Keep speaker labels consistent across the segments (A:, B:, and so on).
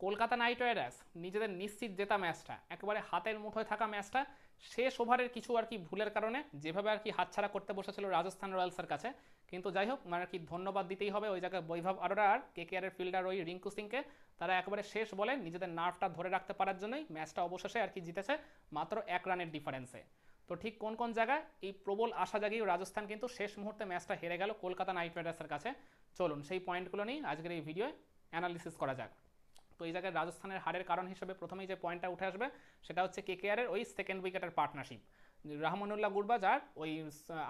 A: Kolkata night Riders, নিজেদের নিশ্চিত জেতা ম্যাচটা, একেবারে হাতের মুঠোয় থাকা ম্যাচটা, শেষ ওভারের কিছু আর কি ভুলের কারণে যেভাবে আর কি হাতছাড়া করতে বসেছিল রাজস্থান রয়্যালসের কাছে। কিন্তু যাই হোক মানে আর কি ধন্যবাদ দিতেই হবে ওই জায়গায় বৈভব আরোরা আর কে কেয়ারের ফিল্ডার ওই রিঙ্কু সিংকে। তারা একেবারে শেষ বলে নিজেদের নার্ভটা ধরে রাখতে পারার জন্যই ম্যাচটা অবশেষে আর কি জিতেছে মাত্র এক রানের ডিফারেন্সে তো ঠিক কোন কোন জায়গায় এই প্রবল আশা জাগিয়ে রাজস্থান কিন্তু শেষ মুহূর্তে ম্যাচটা হেরে গেল কলকাতা নাইট রাইডার্সের কাছে। চলুন সেই পয়েন্টগুলো নিয়ে আজকের এই ভিডিওয়ে অ্যানালিসিস করা যাক। তো এই জায়গায় রাজস্থানের হারের কারণ হিসেবে প্রথমেই যে পয়েন্টটা উঠে আসবে, সেটা হচ্ছে কে কেকেআরের ওই সেকেন্ড উইকেটের পার্টনারশিপ রহমানুল্লাহ গুরবাজ আর ওই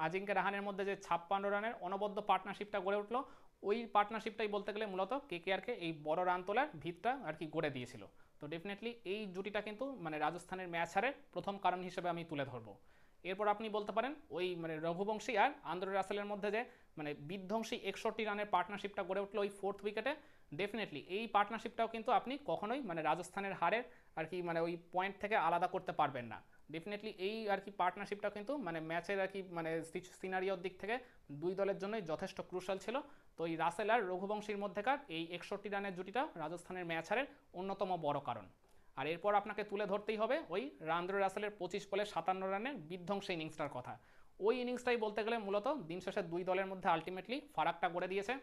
A: আজিঙ্কে রাহানের মধ্যে যে ছাপ্পান্ন রানের অনবদ্য পার্টনারশিপটা গড়ে উঠল, ওই পার্টনারশিপটাই বলতে গেলে মূলত কেকেআরকে এই বড় রান তোলার ভিতটা আর কি গড়ে দিয়েছিল। তো ডেফিনেটলি এই জুটিটা কিন্তু মানে রাজস্থানের ম্যাচ হারের প্রথম কারণ হিসেবে আমি তুলে ধরবো। এরপর আপনি বলতে পারেন, ওই মানে রঘুবংশী আর আন্দ্র রাসেলের মধ্যে যে মানে বিধ্বংসী একষট্টি রানের পার্টনারশিপটা গড়ে উঠল ওই ফোর্থ উইকেটে ডেফিনেটলি এই পার্টনারশিপটাও কিন্তু আপনি কখনোই মানে রাজস্থানের হারের আর কি মানে ওই পয়েন্ট থেকে আলাদা করতে পারবেন না। ডেফিনেটলি এই আর কি পার্টনারশিপটা কিন্তু মানে ম্যাচের আর কি মানে সিনারিওর দিক থেকে দুই দলের জন্যই যথেষ্ট ক্রুশাল ছিল। তো এই রাসেল আর রঘুবংশীর মধ্যেকার এই একষট্টি রানের জুটিটা রাজস্থানের ম্যাচ হারের অন্যতম বড় কারণ। আর এরপর আপনাকে তুলে ধরতেই হবে ওই রান্দ্র রাসেলের পঁচিশ বলে সাতান্ন রানের বিধ্বংসী ইনিংসটার কথা। ওই ইনিংসটাই বলতে গেলে মূলত দিন শেষে দুই দলের মধ্যে আলটিমেটলি ফারাকটা করে দিয়েছে।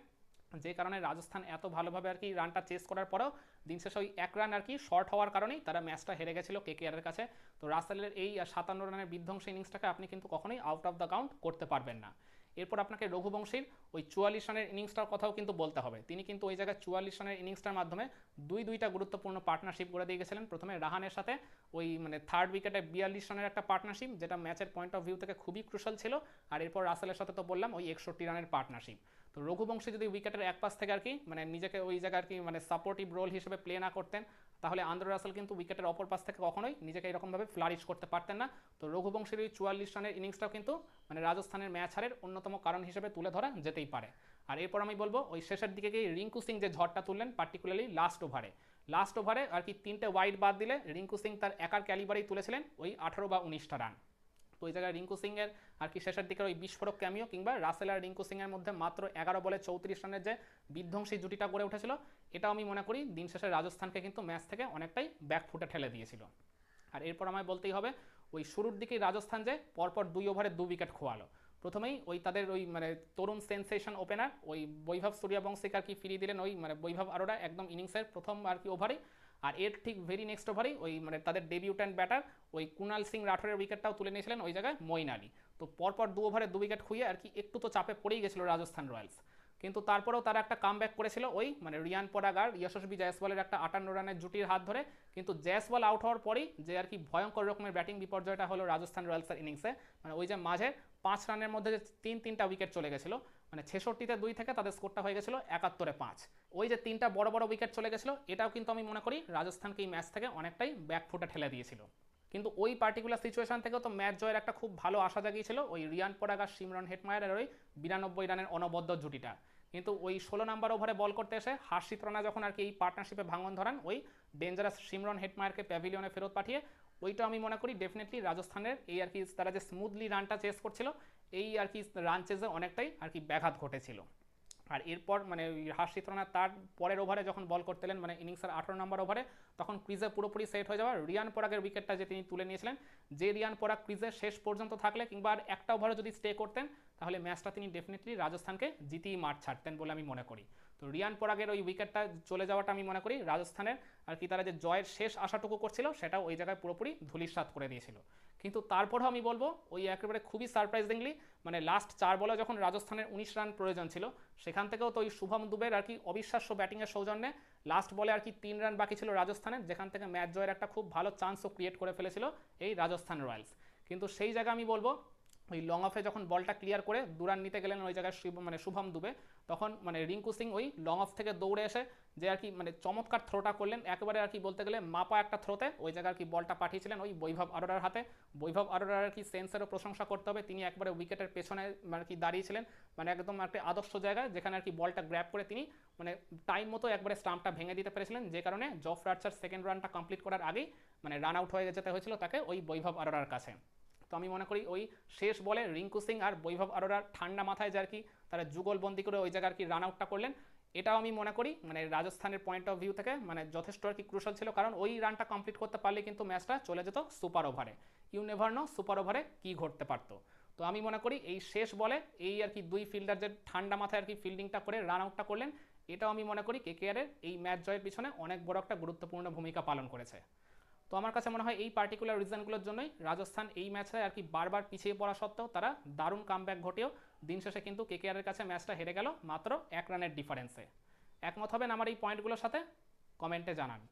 A: যে কারণে রাজস্থান এত ভালোভাবে আর কি রানটা চেস করার পরেও দিন শেষে ওই এক রান আর কি শর্ট হওয়ার কারণেই তারা ম্যাচটা হেরে গেছিল কে কেয়ারের কাছে। তো রাসেলের এই সাতান্ন রানের বিধ্বংসী ইনিংসটাকে আপনি কিন্তু কখনোই আউট অফ দ্য কাউন্ট করতে পারবেন না। এরপর আপনাকে রঘুবংশীর ওই চুয়াল্লিশ রানের ইনিংসটার কথাও কিন্তু বলতে হবে। তিনি কিন্তু ওই জায়গায় চুয়াল্লিশ রানের ইনিংসটার মাধ্যমে দুই দুইটা গুরুত্বপূর্ণ পার্টনারশিপ করে দিয়ে গেছিলেন। প্রথমে রাহানের সাথে ওই মানে থার্ড উইকেটে বিয়াল্লিশ রানের একটা পার্টনারশিপ যেটা ম্যাচের পয়েন্ট অফ ভিউ থেকে খুবই ক্রুশাল ছিল। আর এরপর রাসেলের সাথে তো বললাম ওই একষট্টি রানের পার্টনারশিপ তো রঘুবংশী যদি উইকেটের এক পাশ থেকে আর কি মানে নিজেকে ওই জায়গায় আর কি মানে সাপোর্টিভ রোল হিসেবে প্লে না করতেন তাহলে আন্দ্র রাসেল কিন্তু উইকেটের অপর পাশ থেকে কখনোই নিজেকে এরকমভাবে ফ্লারিশ করতে পারতেন না। তো রঘুবংশের ওই চুয়াল্লিশ রানের ইনিংসটাও কিন্তু মানে রাজস্থানের ম্যাচ হারের অন্যতম কারণ হিসেবে তুলে ধরা যেতেই পারে। আর এরপর আমি বলব, ওই শেষের দিকে গিয়ে রিঙ্কু সিং যে ঝড়টা তুললেন পার্টিকুলারলি লাস্ট ওভারে লাস্ট ওভারে আর কি তিনটে ওয়াইড বাদ দিলে রিঙ্কু সিং তার একার ক্যালিবারেই তুলেছিলেন ওই আঠারো বা উনিশটা রান তো ওই জায়গায় রিঙ্কু সিংয়ের আর কি শেষের দিকের ওই বিস্ফোরক ক্যামিও কিংবা রাসেল আর রিঙ্কু সিংয়ের মধ্যে মাত্র এগারো বলে চৌত্রিশ রানের যে বিধ্বংসী জুটিটা গড়ে উঠেছিল, এটাও আমি মনে করি দিন শেষে রাজস্থানকে কিন্তু ম্যাচ থেকে অনেকটাই ব্যাকফুটে ঠেলে দিয়েছিল। আর এরপর আমায় বলতেই হবে, ওই শুরুর দিকেই রাজস্থান যে পরপর দুই ওভারে দু উইকেট খোয়ালো। প্রথমেই ওই তাদের ওই মানে তরুণ সেন্সেশন ওপেনার ওই বৈভব সূর্যবংশীক আর কি ফিরিয়ে দিলেন ওই মানে বৈভব আরোরা একদম ইনিংসের প্রথম আর কি ওভারেই। আর এর ঠিক ভেরি নেক্সট ওভারেই ওই মানে তাদের ডেবিউট অ্যান্ড ব্যাটার ওই কুনাল সিং রাঠোরের উইকেটটাও তুলে নিয়েছিলেন ওই জায়গায় মইন আলী তো পরপর দু ওভারে দু উইকেট খুঁয়ে আর কি একটু তো চাপে পড়েই গেছিল রাজস্থান রয়্যালস। কিন্তু তারপরেও তারা একটা কাম করেছিল ওই মানে রিয়ান পরাগ আর যশস্বী জয়সওয়ালের একটা আটান্ন রানের জুটির হাত ধরে। কিন্তু জয়সওয়াল আউট হওয়ার পরেই যে আর কি ভয়ঙ্কর রকমের ব্যাটিং বিপর্যয়টা হলো রাজস্থান রয়্যালসের ইনিংসে মানে ওই যে মাঝে পাঁচ রানের মধ্যে যে তিন তিনটা উইকেট চলে গেছিল মানে ছেষট্টিতে দুই থেকে তাদের স্কোরটা হয়ে গেছিল একাত্তরে পাঁচ। ওই যে তিনটা বড় বড় উইকেট চলে গেছিল, এটাও কিন্তু আমি মনে করি রাজস্থানকে এই ম্যাচ থেকে অনেকটাই ব্যাকফুটে ঠেলে দিয়েছিল। কিন্তু ওই পার্টিকুলার সিচুয়েশন থেকেও তো ম্যাচ জয়ের একটা খুব ভালো আশা জাগিয়েছিল, ওই রিয়ান পরাগ আর সিমরন হেটমায়ারের ওই বিরানব্বই রানের অনবদ্য জুটিটা। কিন্তু ওই ষোলো নাম্বার ওভারে বল করতে এসে হার্ষিত রানা যখন আর কি এই পার্টনারশিপে ভাঙন ধরান, ওই ডেঞ্জারাস সিমরন হেটমায়ারকে প্যাভিলিয়নে ফেরত পাঠিয়ে, ওইটা আমি মনে করি ডেফিনেটলি রাজস্থানের এই আর কি তারা যে স্মুথলি রানটা চেস করছিল, এই আর কি রান চেসে অনেকটাই আর কি ব্যাঘাত ঘটেছিল। আর এরপর মানে হার্ষিত রানা তার পরের ওভারে যখন বল করতেলেন মানে ইনিংসের আঠারো নম্বর ওভারে, তখন ক্রিজে পুরোপুরি সেট হয়ে যাওয়া রিয়ান পরাগের উইকেটটা যে তিনি তুলে নিয়েছিলেন, যে রিয়ান পরাগ ক্রিজে শেষ পর্যন্ত থাকলে কিংবা একটা ওভারে যদি স্টে করতেন তাহলে ম্যাচটা তিনি ডেফিনেটলি রাজস্থানকে জিতেই মাঠ ছাড়তেন বলে আমি মনে করি। তো রিয়ান পরাগের ওই উইকেটটা চলে যাওয়াটা আমি মনে করি রাজস্থানের, আর কি তারা যে জয়ের শেষ আশাটুকু করছিল সেটা ওই জায়গায় পুরোপুরি ধুলিসাত করে দিয়েছিল। কিন্তু তারপরেও আমি বলব, ওই একেবারে খুবই সারপ্রাইজিংলি মানে লাস্ট চার বলে যখন রাজস্থানের উনিশ রান প্রয়োজন ছিল, সেখান থেকেও তো ওই শুভম দুবের আর কি অবিশ্বাস্য ব্যাটিংয়ের সৌজন্যে লাস্ট বলে আর কি তিন রান বাকি ছিল রাজস্থানের, যেখান থেকে ম্যাচ জয়ের একটা খুব ভালো চান্সও ক্রিয়েট করে ফেলেছিল এই রাজস্থান রয়্যালস। কিন্তু সেই জায়গা আমি বলব ওই লং অফে যখন বলটা ক্লিয়ার করে দুরান নিতে গেলেন ওই জায়গায় শিব মানে শুভম দুবে, তখন মানে রিঙ্কু সিং ওই লং অফ থেকে দৌড়ে এসে যে আর কি মানে চমৎকার থ্রোটা করলেন। একেবারে আর কি বলতে গেলে মাপা একটা থ্রোতে ওই জায়গায় আর কি বলটা পাঠিয়েছিলেন ওই বৈভব আরোরার হাতে। বৈভব আরোরার আর কি সেন্সেরও প্রশংসা করতে হবে। তিনি একবারে উইকেটের পেছনে মানে কি দাঁড়িয়েছিলেন। মানে একদম একটা আদর্শ জায়গায় যেখানে আর কি বলটা গ্র্যাপ করে তিনি মানে টাইম মতো একবারে স্টাম্পটা ভেঙে দিতে পেরেছিলেন। যে কারণে জফ রার্চার সেকেন্ড রানটা কমপ্লিট করার আগেই মানে রান আউট হয়ে যেতে হয়েছিল তাকে ওই বৈভব আরোরার কাছে। তো আমি মনে করি ওই শেষ বলে রিঙ্কু সিং আর বৈভব আরোরার ঠান্ডা মাথায় যে আর কি তারা যুগলবন্দি করে ওই জায়গায় আর কি রান আউটটা করলেন। এটাও আমি মনে করি মানে রাজস্থানের পয়েন্ট অফ ভিউ থেকে মানে যথেষ্ট আর কি ক্রুশাল ছিল। কারণ ওই রানটা কমপ্লিট করতে পারলে কিন্তু ম্যাচটা চলে যেত সুপার ওভারে ইউ নেভার নো সুপার ওভারে কী ঘটতে পারতো। তো আমি মনে করি এই শেষ বলে এই আর কি দুই ফিল্ডার যে ঠান্ডা মাথায় আর কি ফিল্ডিংটা করে রান আউটটা করলেন, এটাও আমি মনে করি কেকেআরের এই ম্যাচ জয়ের পিছনে অনেক বড় একটা গুরুত্বপূর্ণ ভূমিকা পালন করেছে। তো আমার কাছে মনে হয় এই পার্টিকুলার রিজনগুলোর জন্যই রাজস্থান এই ম্যাচে আর কি বারবার পিছিয়ে পড়া সত্ত্বেও তারা দারুণ কামব্যাক ঘটেও। দিন শেষে কিন্তু কেকেআরের কাছে ম্যাচটা হেরে গেল মাত্র এক রানের ডিফারেন্সে একমত হবেন আমার এই পয়েন্টগুলোর সাথে? কমেন্টে জানান।